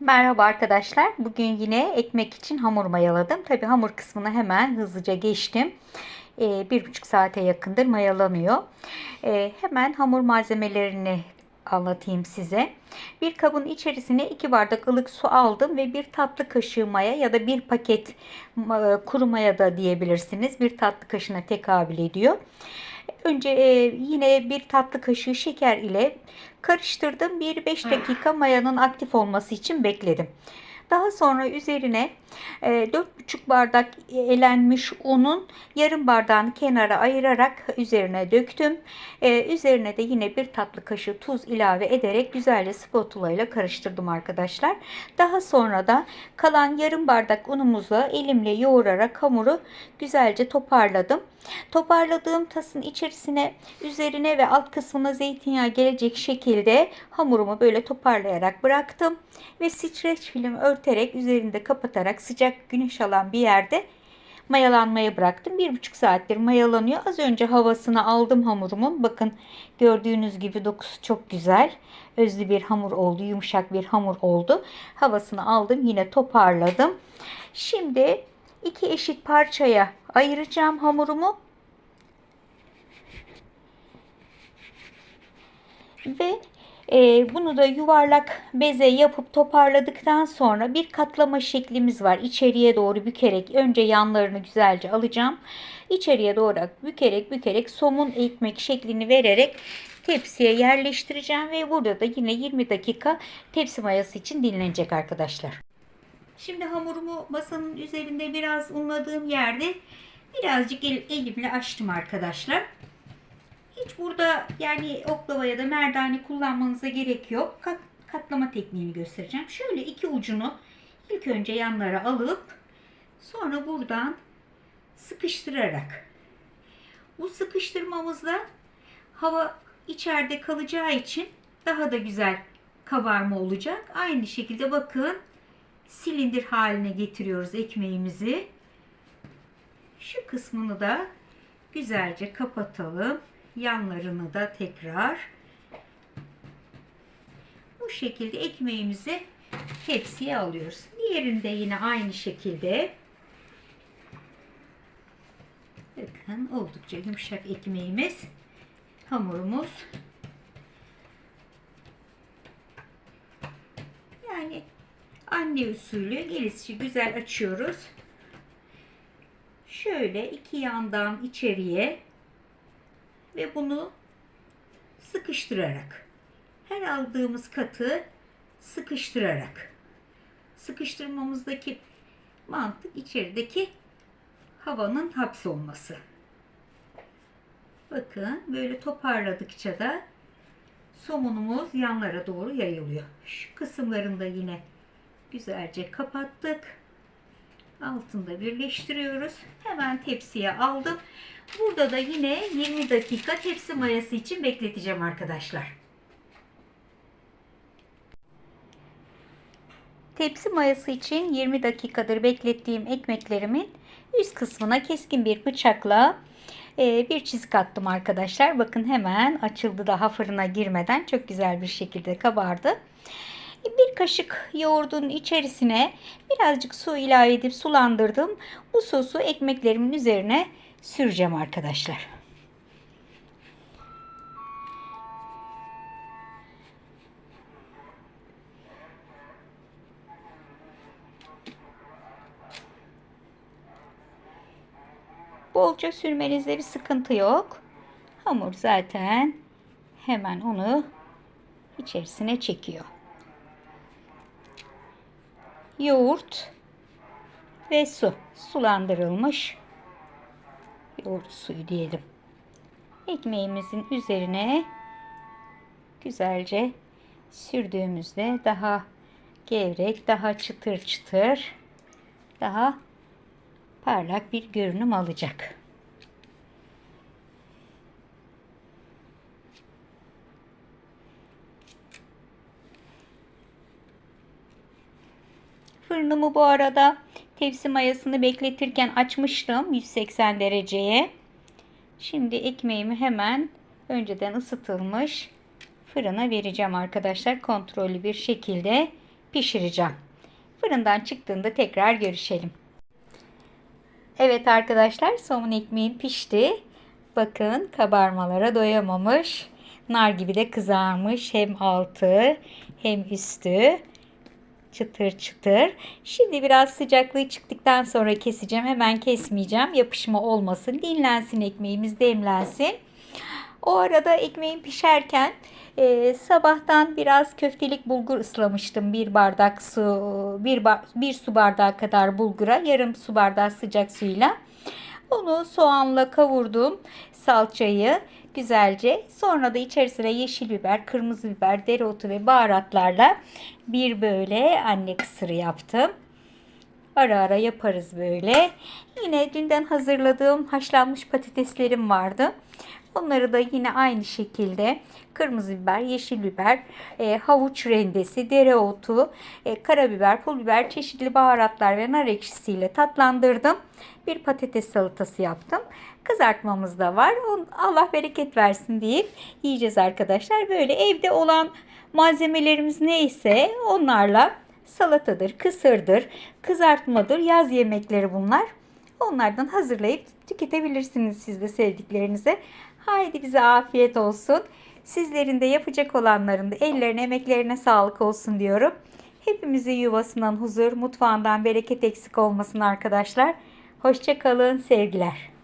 Merhaba arkadaşlar. Bugün yine ekmek için hamur mayaladım. Tabi hamur kısmına hemen hızlıca geçtim. Ee, bir buçuk saate yakındır mayalanıyor. Ee, hemen hamur malzemelerini anlatayım size. Bir kabın içerisine 2 bardak ılık su aldım ve bir tatlı kaşığı maya ya da bir paket e, kuru maya da diyebilirsiniz. Bir tatlı kaşığına tekabül ediyor. Önce e, yine bir tatlı kaşığı şeker ile karıştırdım. Bir 5 dakika mayanın aktif olması için bekledim. Daha sonra üzerine e, 4,5 bardak elenmiş unun yarım bardağını kenara ayırarak üzerine döktüm. E, üzerine de yine bir tatlı kaşığı tuz ilave ederek güzelce spatula ile karıştırdım arkadaşlar. Daha sonra da kalan yarım bardak unumuzla elimle yoğurarak hamuru güzelce toparladım. Toparladığım tasın içerisine üzerine ve alt kısmına zeytinyağı gelecek şekilde hamurumu böyle toparlayarak bıraktım. Ve streç film örterek üzerinde kapatarak sıcak güneş alan bir yerde mayalanmaya bıraktım. Bir buçuk saattir mayalanıyor. Az önce havasını aldım hamurumun. Bakın gördüğünüz gibi dokusu çok güzel. Özlü bir hamur oldu. Yumuşak bir hamur oldu. Havasını aldım. Yine toparladım. Şimdi iki eşit parçaya ayıracağım hamurumu. Ve e, bunu da yuvarlak beze yapıp toparladıktan sonra bir katlama şeklimiz var. İçeriye doğru bükerek önce yanlarını güzelce alacağım. İçeriye doğru bükerek bükerek somun ekmek şeklini vererek tepsiye yerleştireceğim ve burada da yine 20 dakika tepsi mayası için dinlenecek arkadaşlar. Şimdi hamurumu masanın üzerinde biraz unladığım yerde birazcık el, elimle açtım arkadaşlar. Hiç burada yani oklava ya da merdane kullanmanıza gerek yok. Kat, katlama tekniğini göstereceğim. Şöyle iki ucunu ilk önce yanlara alıp sonra buradan sıkıştırarak bu sıkıştırmamızla hava içeride kalacağı için daha da güzel kabarma olacak. Aynı şekilde bakın silindir haline getiriyoruz ekmeğimizi. Şu kısmını da güzelce kapatalım. Yanlarını da tekrar bu şekilde ekmeğimizi tepsiye alıyoruz. Diğerini de yine aynı şekilde bakın oldukça yumuşak ekmeğimiz hamurumuz yani anne usulü gelişi güzel açıyoruz. Şöyle iki yandan içeriye ve bunu sıkıştırarak her aldığımız katı sıkıştırarak sıkıştırmamızdaki mantık içerideki havanın hapsolması. Bakın böyle toparladıkça da somunumuz yanlara doğru yayılıyor. Şu kısımlarını da yine güzelce kapattık. Altında birleştiriyoruz. Hemen tepsiye aldım. Burada da yine 20 dakika tepsi mayası için bekleteceğim arkadaşlar. Tepsi mayası için 20 dakikadır beklettiğim ekmeklerimin üst kısmına keskin bir bıçakla e, bir çizik attım arkadaşlar. Bakın hemen açıldı daha fırına girmeden çok güzel bir şekilde kabardı. Bir kaşık yoğurdun içerisine birazcık su ilave edip sulandırdım. Bu sosu ekmeklerimin üzerine süreceğim arkadaşlar. Bolca sürmenizde bir sıkıntı yok. Hamur zaten hemen onu içerisine çekiyor. Yoğurt ve su sulandırılmış yoğurt suyu diyelim. Ekmeğimizin üzerine güzelce sürdüğümüzde daha gevrek, daha çıtır çıtır, daha parlak bir görünüm alacak. Fırınımı bu arada tepsi mayasını bekletirken açmıştım 180 dereceye. Şimdi ekmeğimi hemen önceden ısıtılmış fırına vereceğim arkadaşlar. Kontrollü bir şekilde pişireceğim. Fırından çıktığında tekrar görüşelim. Evet arkadaşlar somun ekmeğim pişti. Bakın kabarmalara doyamamış. Nar gibi de kızarmış. Hem altı hem üstü. Çıtır çıtır. Şimdi biraz sıcaklığı çıktıktan sonra keseceğim. Hemen kesmeyeceğim. Yapışma olmasın. Dinlensin ekmeğimiz demlensin. O arada ekmeğim pişerken e, sabahtan biraz köftelik bulgur ıslamıştım. Bir bardak su, bir, ba- bir su bardağı kadar bulgura, yarım su bardağı sıcak suyla. Onu soğanla kavurdum. Salçayı güzelce. Sonra da içerisine yeşil biber, kırmızı biber, dereotu ve baharatlarla bir böyle anne kısırı yaptım. Ara ara yaparız böyle. Yine dünden hazırladığım haşlanmış patateslerim vardı. Onları da yine aynı şekilde kırmızı biber, yeşil biber, e, havuç rendesi, dereotu, e, karabiber, pul biber, çeşitli baharatlar ve nar ekşisiyle tatlandırdım. Bir patates salatası yaptım. Kızartmamız da var. Allah bereket versin deyip yiyeceğiz arkadaşlar. Böyle evde olan malzemelerimiz neyse onlarla salatadır, kısırdır, kızartmadır, yaz yemekleri bunlar. Onlardan hazırlayıp tüketebilirsiniz siz de sevdiklerinize. Haydi bize afiyet olsun. Sizlerin de yapacak olanların da ellerine emeklerine sağlık olsun diyorum. Hepimizin yuvasından huzur, mutfağından bereket eksik olmasın arkadaşlar. Hoşça kalın, sevgiler.